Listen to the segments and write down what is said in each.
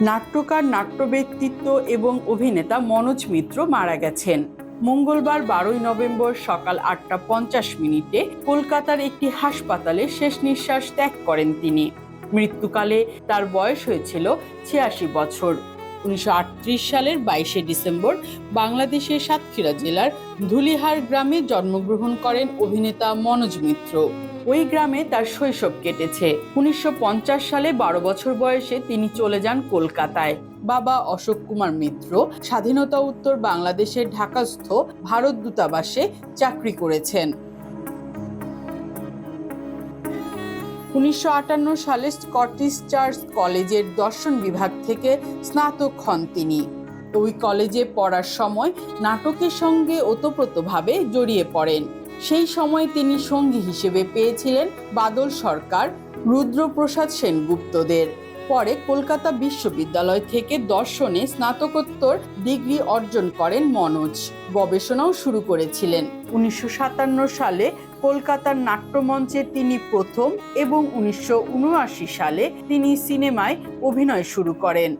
নাট্যকার নাট্য ব্যক্তিত্ব এবং অভিনেতা মনোজ মিত্র মারা গেছেন। মঙ্গলবার বারোই নভেম্বর সকাল আটটা পঞ্চাশ মিনিটে কলকাতার একটি হাসপাতালে শেষ নিঃশ্বাস ত্যাগ করেন তিনি। মৃত্যুকালে তার বয়স হয়েছিল ছিয়াশি বছর। উনিশশো আটত্রিশ সালের বাইশে ডিসেম্বর বাংলাদেশের সাতক্ষীরা জেলার ধুলিহার গ্রামে জন্মগ্রহণ করেন অভিনেতা মনোজ মিত্র। ওই গ্রামে তার শৈশব কেটেছে। উনিশশো পঞ্চাশ সালে বারো বছর বয়সে তিনি চলে যান কলকাতায়। বাবা অশোক কুমার মিত্র স্বাধীনতা উত্তর বাংলাদেশের ঢাকাস্থ ভারত দূতাবাসে চাকরি করেছেন। উনিশশো আটান্ন সালে স্কটিশ চার্চ কলেজের দর্শন বিভাগ থেকে স্নাতক হন তিনি। ওই কলেজে পড়ার সময় নাটকের সঙ্গে ওতপ্রোতভাবে জড়িয়ে পড়েন। সেই সময় তিনি সঙ্গী হিসেবে পেয়েছিলেন বাদল সরকার, রুদ্রপ্রসাদ সেনগুপ্তদের। পরে কলকাতা বিশ্ববিদ্যালয় থেকে দর্শনে স্নাতকোত্তর ডিগ্রি অর্জন করেন মনোজ। গবেষণাও শুরু করেছিলেন। উনিশশো সাতান্ন সালে কলকাতার নাট্যমঞ্চে তিনি প্রথম এবং উনিশশো উনআশি সালে তিনি সিনেমায় অভিনয় শুরু করেন।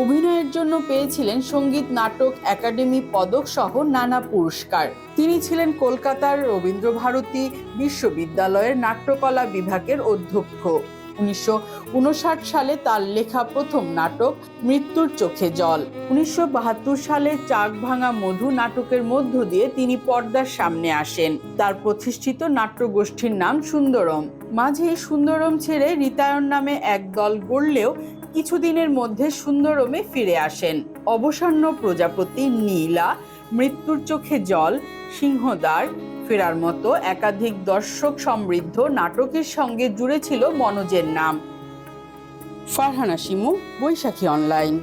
অভিনয়ের জন্য পেয়েছিলেন সংগীত, নাটক, একাডেমি, পদক সহ নানা পুরস্কার। তিনি ছিলেন কলকাতার রবীন্দ্রভারতী বিশ্ববিদ্যালয়ের নাট্যকলা বিভাগের অধ্যক্ষ। উনিশশো সালে তার লেখা প্রথম নাটক, মৃত্যুর চোখে জল। উনিশশো বাহাত্তর সালে চাক ভাঙা মধু নাটকের মধ্য দিয়ে তিনি পর্দার সামনে আসেন। তার প্রতিষ্ঠিত নাট্যগোষ্ঠীর নাম সুন্দরম। মাঝে সুন্দরম ছেড়ে রিতায়ন নামে এক দল গড়লেও কিছুদিনের মধ্যে সুন্দরমে ফিরে আসেন। অবসন্ন প্রজাপতি নীলা, মৃত্যুর চোখে জল, সিংহদ্বার, ফেরার মতো একাধিক দর্শক সমৃদ্ধ নাটকের সঙ্গে জুড়ে ছিল মনোজের নাম। ফারহানা শিমু, বৈশাখী অনলাইন।